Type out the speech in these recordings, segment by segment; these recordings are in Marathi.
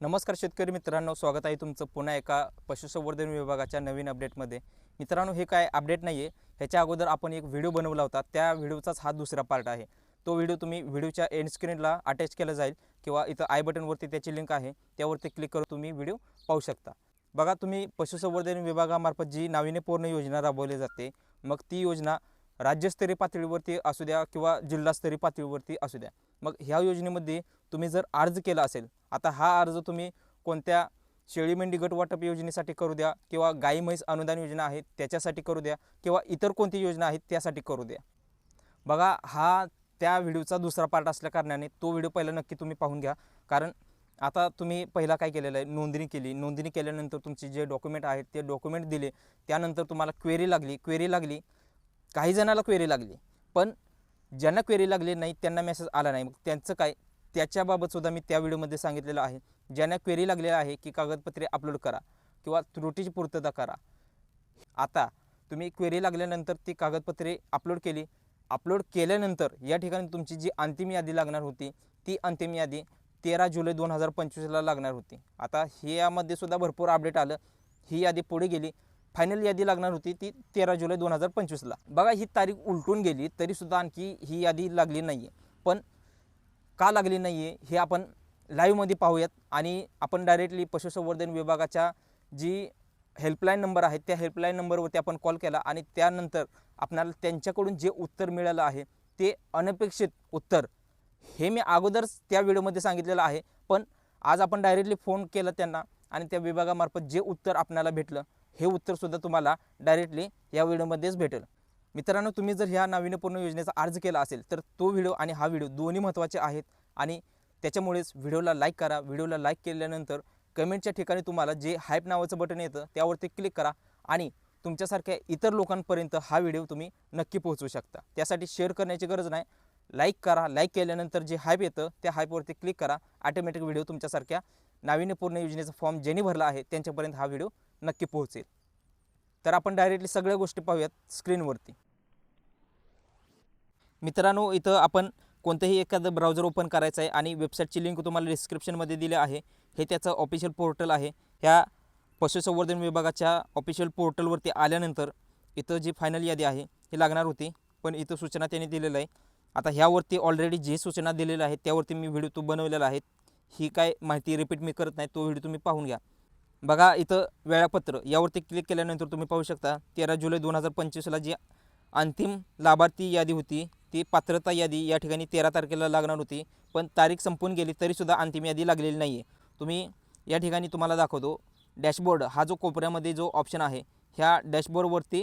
नमस्कार शेतकरी मित्रांनो स्वागत आहे तुमचं पुन्हा एका पशुसंवर्धन विभागाच्या नवीन अपडेटमध्ये. मित्रांनो हे काय अपडेट नाही आहे ह्याच्या अगोदर आपण एक व्हिडिओ बनवला होता. त्या व्हिडिओचाच हा दुसरा पार्ट आहे. तो व्हिडिओ तुम्ही व्हिडिओच्या एंड स्क्रीनला अटॅच केला जाईल किंवा इथं आय बटनवरती त्याची लिंक आहे. त्यावरती क्लिक करून तुम्ही व्हिडिओ पाहू शकता. बघा तुम्ही पशुसंवर्धन विभागामार्फत जी नाविन्यपूर्ण योजना राबवली जाते मग ती योजना राज्यस्तरीय पातळीवरती असू द्या किंवा जिल्हास्तरीय पातळीवरती असू द्या. मग ह्या योजनेमध्ये तुम्ही जर अर्ज केला असेल आता हा अर्ज तुम्ही कोणत्या शेळी मेंढी गट वाटप योजनेसाठी करू द्या किंवा गाई म्हैस अनुदान योजना आहे त्याच्यासाठी करू द्या किंवा इतर कोणती योजना आहेत त्यासाठी करू द्या. बघा हा त्या व्हिडिओचा दुसरा पार्ट असल्या कारणाने तो व्हिडिओ पहिला नक्की तुम्ही पाहून घ्या. कारण आता तुम्ही पहिला काय केलेलं आहे? नोंदणी केली. नोंदणी केल्यानंतर तुमचे जे डॉक्युमेंट आहेत ते डॉक्युमेंट दिले. त्यानंतर तुम्हाला क्वेरी लागली. क्वेरी लागली. काही जणाला क्वेरी लागली. पण ज्यांना क्वेरी लागली नाही त्यांना मेसेज आला नाही. मग त्यांचं काय? त्याच्याबाबतसुद्धा मी त्या व्हिडिओमध्ये सांगितलेलं आहे. ज्यांना क्वेरी लागलेला आहे की कागदपत्रे अपलोड करा किंवा त्रुटीची पूर्तता करा. आता तुम्ही क्वेरी लागल्यानंतर ती कागदपत्रे अपलोड केली. अपलोड केल्यानंतर या ठिकाणी तुमची जी अंतिम यादी लागणार होती ती अंतिम यादी तेरा जुलै दोन हजार पंचवीसला लागणार होती. आता हे यामध्ये सुद्धा भरपूर अपडेट आलं. ही यादी पुढे गेली. फायनल यादी लागणार होती ती तेरा जुलै दोन हजार पंचवीसला. बघा ही तारीख उलटून गेली तरीसुद्धा आणखी ही यादी लागली नाही आहे पण का लागली नाही आहे हे आपण लाईव्हमध्ये पाहूयात आणि आपण डायरेक्टली पशुसंवर्धन विभागाच्या जी हेल्पलाईन नंबर आहे त्या हेल्पलाईन नंबरवरती आपण कॉल केला आणि त्यानंतर आपल्याला त्यांच्याकडून जे उत्तर मिळालं आहे ते अनपेक्षित उत्तर हे मी अगोदरच त्या व्हिडिओमध्ये सांगितलेलं आहे. पण आज आपण डायरेक्टली फोन केला त्यांना आणि त्या विभागामार्फत जे उत्तर आपल्याला भेटलं हे उत्तरसुद्धा तुम्हाला डायरेक्टली या व्हिडिओमध्येच भेटेल. मित्रांनो तुम्ही जर ह्या नाविन्यपूर्ण योजनेचा अर्ज केला असेल तर तो व्हिडिओ आणि हा व्हिडिओ दोन्ही महत्त्वाचे आहेत आणि त्याच्यामुळेच व्हिडिओला लाईक करा. व्हिडिओला लाईक केल्यानंतर कमेंटच्या ठिकाणी तुम्हाला जे हायप नावाचं बटन येतं त्यावरती क्लिक करा आणि तुमच्यासारख्या इतर लोकांपर्यंत हा व्हिडिओ तुम्ही नक्की पोहोचवू शकता. त्यासाठी शेअर करण्याची गरज नाही. लाईक करा. लाईक केल्यानंतर जे हायप येतं त्या हायपवरती क्लिक करा. ऑटोमॅटिक व्हिडिओ तुमच्यासारख्या नाविन्यपूर्ण योजनेचा फॉर्म ज्यांनी भरला आहे त्यांच्यापर्यंत हा व्हिडिओ नक्की पोहोचेल. तर आपण डायरेक्टली सगळ्या गोष्टी पाहूयात स्क्रीनवरती मित्रांनो इथं आपण कोणतंही एखादं ब्राउझर ओपन करायचं आहे आणि वेबसाईटची लिंक तुम्हाला डिस्क्रिप्शनमध्ये दिली आहे. हे त्याचं ऑफिशियल पोर्टल आहे. ह्या पशुसंवर्धन विभागाच्या ऑफिशियल पोर्टलवरती आल्यानंतर इथं जी फायनल यादी आहे ही लागणार होती. पण इथं सूचना त्यांनी दिलेलं आहे. आता ह्यावरती ऑलरेडी जी सूचना दिलेल्या आहेत त्यावरती मी व्हिडिओ तो बनवलेला आहे. ही काय माहिती रिपीट मी करत नाही तो व्हिडिओ तुम्ही पाहून घ्या. बघा इथं वेळापत्र यावरती क्लिक केल्यानंतर तुम्ही पाहू शकता तेरा जुलै दोन हजार पंचवीसला जी अंतिम लाभार्थी यादी होती ती पात्रता यादी या ठिकाणी तेरा तारखेला लागणार होती. पण तारीख संपून गेली तरीसुद्धा अंतिम यादी लागलेली नाही आहे तुम्ही या ठिकाणी तुम्हाला दाखवतो डॅशबोर्ड हा जो कोपऱ्यामध्ये जो ऑप्शन आहे ह्या डॅशबोर्डवरती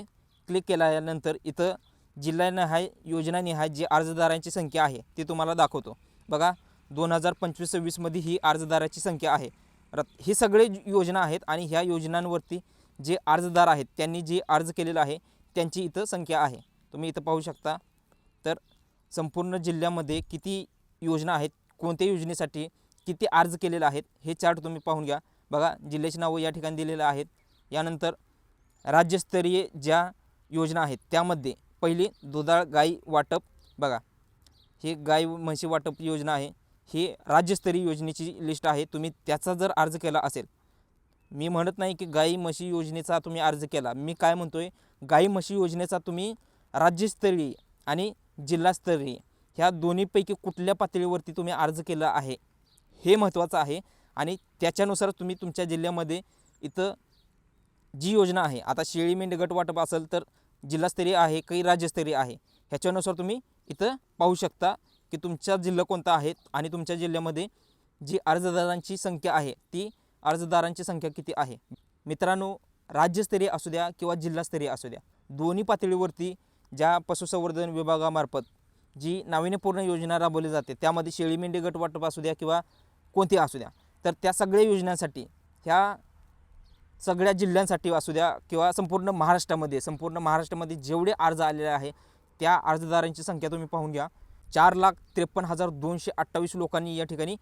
क्लिक केल्यानंतर इथं जिल्हानिहाय योजनानिहाय जी अर्जदारांची संख्या आहे ती तुम्हाला दाखवतो. बघा दोन हजार पंचवीस सव्वीसमध्ये ही अर्जदाराची संख्या आहे. रत् हे सगळे योजना आहेत आणि ह्या योजनांवरती जे अर्जदार आहेत त्यांनी जे अर्ज केलेला आहे त्यांची इथं संख्या आहे. तुम्ही इथं पाहू शकता. तर संपूर्ण जिल्ह्यामध्ये किती योजना आहेत कोणत्या योजनेसाठी किती अर्ज केलेले आहेत हे चार्ट तुम्ही पाहून घ्या. बघा जिल्ह्याची नावं या ठिकाणी दिलेलं आहेत. यानंतर राज्यस्तरीय ज्या योजना आहेत त्यामध्ये पहिली दुधाळ गाई वाटप बघा. हे गाय म्हशी वाटप योजना आहे. ही राज्यस्तरीय योजनेची लिस्ट आहे. तुम्ही त्याचा जर अर्ज केला असेल मी म्हणत नाही की गाई म्हशी योजनेचा तुम्ही अर्ज केला. मी काय म्हणतो आहे गाई म्हशी योजनेचा तुम्ही राज्यस्तरीय आणि जिल्हास्तरीय ह्या दोन्हीपैकी कुठल्या पातळीवरती तुम्ही अर्ज केला आहे हे महत्त्वाचं आहे. आणि त्याच्यानुसार तुम्ही तुमच्या जिल्ह्यामध्ये इथं जी योजना आहे आता शेळी मेंढी गट वाटप असेल तर जिल्हास्तरीय आहे काही राज्यस्तरीय आहे ह्याच्यानुसार तुम्ही इथं पाहू शकता. की तुमचा जिल्हा कोणता आहे आणि तुमच्या जिल्ह्यामध्ये जी अर्जदारांची संख्या आहे ती अर्जदारांची संख्या किती आहे? मित्रांनो राज्यस्तरीय असू द्या किंवा जिल्हास्तरीय असू द्या दोन्ही पातळीवरती ज्या पशुसंवर्धन विभागामार्फत जी नाविन्यपूर्ण योजना राबवली जाते त्यामध्ये शेळी मेंढी गट वाटप असू द्या किंवा कोणती असू द्या तर त्या सगळ्या योजनांसाठी ह्या सगळ्या जिल्ह्यांसाठी असू द्या किंवा संपूर्ण महाराष्ट्रामध्ये संपूर्ण महाराष्ट्रामध्ये जेवढे अर्ज आलेले आहे त्या अर्जदारांची संख्या तुम्ही पाहून घ्या. चार लाख त्रेपन्न हजार दोनशे अठ्ठावीस लोकांनी या ठिकाणी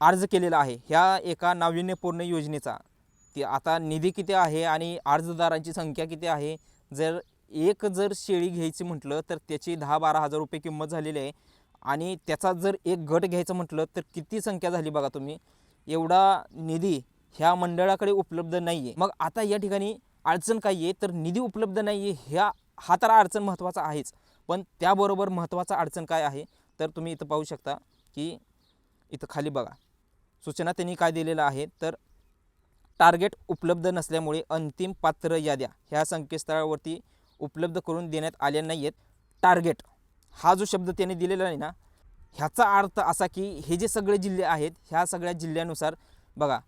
अर्ज केलेला आहे. ह्या एका नाविन्यपूर्ण योजनेचा. ती आता निधी किती आहे आणि अर्जदारांची संख्या किती आहे? जर एक जर शेळी घ्यायची म्हटलं तर त्याची दहा बारा हजार रुपये किंमत झालेली आहे. आणि त्याचा जर एक गट घ्यायचं म्हटलं तर किती संख्या झाली बघा तुम्ही? एवढा निधी ह्या मंडळाकडे उपलब्ध नाही आहे मग आता या ठिकाणी अडचण काय आहे? तर निधी उपलब्ध नाही आहे ह्या हा तर अडचण महत्त्वाचा आहेच. पण त्याबरोबर महत्त्वाचा अडचण काय आहे? तर तुम्ही इथं पाहू शकता की इथं खाली बघा. सूचना त्यांनी काय दिलेलं आहे? तर टार्गेट उपलब्ध नसल्यामुळे अंतिम पात्र याद्या ह्या संकेतस्थळावरती उपलब्ध करून देण्यात आल्या नाही आहेत टार्गेट. हा जो शब्द त्याने दिलेला आहे ना ह्याचा अर्थ असा की हे जे सगळे जिल्हे आहेत ह्या सगळ्या जिल्ह्यानुसार बघा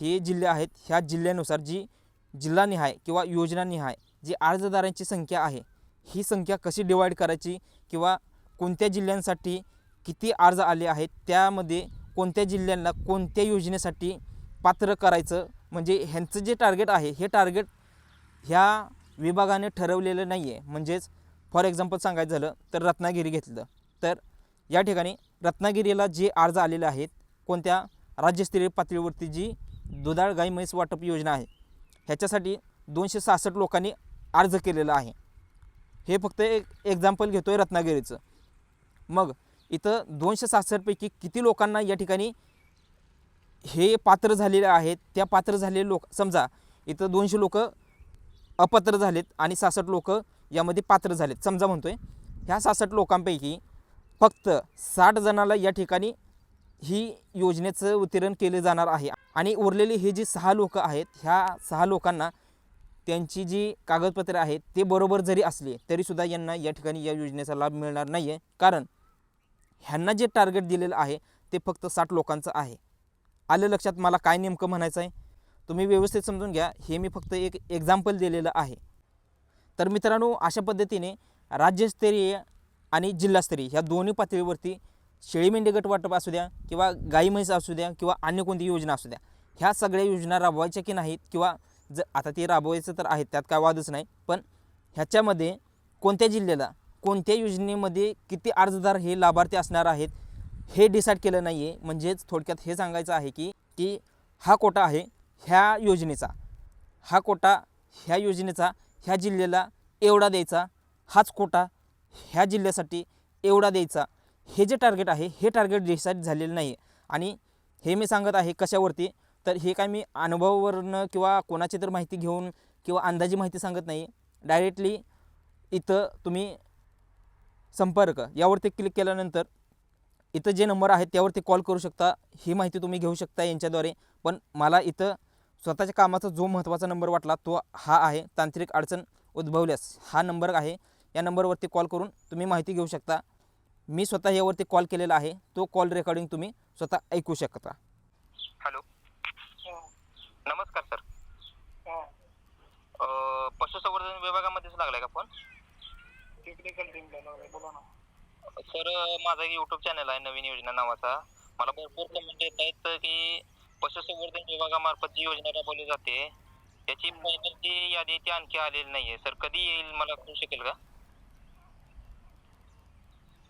हे जिल्हे आहेत ह्या जिल्ह्यानुसार जी जिल्हानिहाय किंवा योजनानिहाय जी अर्जदारांची संख्या आहे ही संख्या कशी डिवाईड करायची किंवा कोणत्या जिल्ह्यांसाठी किती अर्ज आले आहेत त्यामध्ये कोणत्या जिल्ह्यांना कोणत्या योजनेसाठी पात्र करायचं म्हणजे ह्यांचं जे टार्गेट आहे हे टार्गेट ह्या विभागाने ठरवलेलं नाही आहे म्हणजेच फॉर एक्झाम्पल सांगायचं झालं तर रत्नागिरी घेतलं. तर या ठिकाणी रत्नागिरीला जे अर्ज आलेले आहेत कोणत्या राज्यस्तरीय पातळीवरती जी दुधाळ गाई म्हैस वाटप योजना आहे ह्याच्यासाठी दोनशे सहासष्ट लोकांनी अर्ज केलेला आहे. हे फक्त एक एक्झाम्पल घेतो आहे रत्नागिरीचं. मग इथं दोनशे सहासष्टपैकी किती लोकांना या ठिकाणी हे पात्र झालेले आहेत? त्या पात्र झालेले लोक समजा इथं दोनशे लोक अपात्र झालेत आणि सहासष्ट लोक यामध्ये पात्र झालेत. समजा म्हणतो आहे ह्या सहासष्ट लोकांपैकी फक्त साठ जणाला या ठिकाणी ही योजनेचं वितरण केले जाणार आहे. आणि उरलेली हे जी सहा लोक आहेत ह्या सहा लोकांना त्यांची जी कागदपत्रे आहेत ते बरोबर जरी असले तरीसुद्धा यांना या ठिकाणी या योजनेचा लाभ मिळणार नाही आहे कारण ह्यांना जे टार्गेट दिलेलं आहे ते फक्त साठ लोकांचं आहे. आलं लक्षात मला काय नेमकं म्हणायचं आहे? तुम्ही व्यवस्थित समजून घ्या हे मी फक्त एक एक्झाम्पल दिलेलं आहे. तर मित्रांनो अशा पद्धतीने राज्यस्तरीय आणि जिल्हास्तरीय ह्या दोन्ही पातळीवरती शेळी मेंढी गट वाटप असू द्या किंवा गाई म्हैस असू द्या किंवा अन्य कोणती योजना असू द्या ह्या सगळ्या योजना राबवायच्या की नाहीत किंवा ज आता ते राबवायचं तर आहेत त्यात काय वादच नाही. पण ह्याच्यामध्ये कोणत्या जिल्ह्याला कोणत्या योजनेमध्ये किती अर्जदार हे लाभार्थी असणार आहेत हे डिसाईड केलं नाही आहे म्हणजेच थोडक्यात हे सांगायचं आहे की की हा कोटा आहे ह्या योजनेचा. हा कोटा ह्या योजनेचा ह्या जिल्ह्याला एवढा द्यायचा. हाच कोटा ह्या जिल्ह्यासाठी एवढा द्यायचा. हे जे टार्गेट आहे हे टार्गेट डिसाईड झालेलं नाही आहे आणि हे मी सांगत आहे कशावरती? तर हे काय मी अनुभवावरनं किंवा कोणाची तर माहिती घेऊन किंवा अंदाजी माहिती सांगत नाही. डायरेक्टली इथं तुम्ही संपर्क यावरती क्लिक केल्यानंतर इथं जे नंबर आहेत त्यावरती कॉल करू शकता. ही माहिती तुम्ही घेऊ शकता यांच्याद्वारे. पण मला इथं स्वतःच्या कामाचा जो महत्त्वाचा नंबर वाटला तो हा आहे. तांत्रिक अडचण उद्भवल्यास हा नंबर आहे. या नंबरवरती कॉल करून तुम्ही माहिती घेऊ शकता. मी स्वतः यावरती कॉल केलेला आहे. तो कॉल रेकॉर्डिंग तुम्ही स्वतः ऐकू शकता. हॅलो नमस्कार सर. अ, पशुसंवर्धन विभागामध्येच लागलाय का फोन? टेक्निकल टीमला लागलाय. बोला ना. सर माझा युट्यूब चॅनल आहे नवीन योजना नावाचा. मला भरपूर कमेंट येत आहेत की पशुसंवर्धन विभागामार्फत जी योजना राबवली जाते त्याची जी यादी आहे ती आणखी आलेली नाहीये. सर कधी येईल मला कळू शकेल का?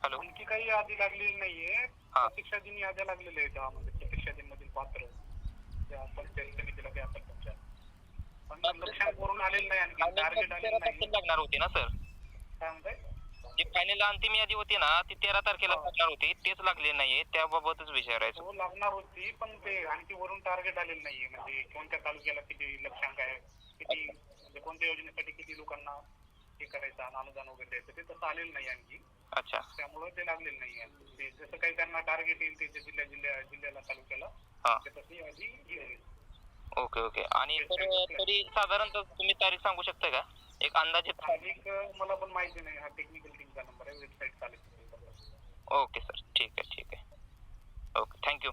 हॅलो आणखी काही यादी लागलेली नाहीये. हा. प्रतीक्षा दिन याद्या लागलेल्या आहेत त्यामध्ये प्रतीक्षा दिन मधील पात्र. पंचायत समितीला द्या आपण तुमच्या पण लक्षात वरून आलेलं नाही आणखी. टार्गेट तेरा आलेलं नाही तारखेला लागणार होती ना सर? काय म्हणताय जी फायनल अंतिम यादी होती ना ती तेरा तारखेला हा. लागणार होती. तेच लागले नाहीये. त्याबाबतच विचारायचं हो लागणार होती पण ते आणखी वरून टार्गेट आलेलं नाहीये. म्हणजे कोणत्या तालुक्याला किती लक्षांक आहे? किती म्हणजे कोणत्या योजनेसाठी किती लोकांना हे करायचं आणि अनुदान वगैरे द्यायचं ते तसं आलेलं नाही आणखी. अच्छा. त्यामुळे ते लागलेलं नाहीये. ते जसं काही त्यांना टार्गेट येईल ते जिल्ह्या जिल्ह्या जिल्ह्याला तालुक्याला हा. Okay okay. आणि तर तरी साधारणतः तुम्ही तारीख सांगू शकता का? एक अंदाजे तारीख. मला पण माहिती नाही. हा टेक्निकल टीमचा नंबर आहे. वेबसाईट चालेल. Okay sir. ठीक आहे ठीक आहे. Okay thank you.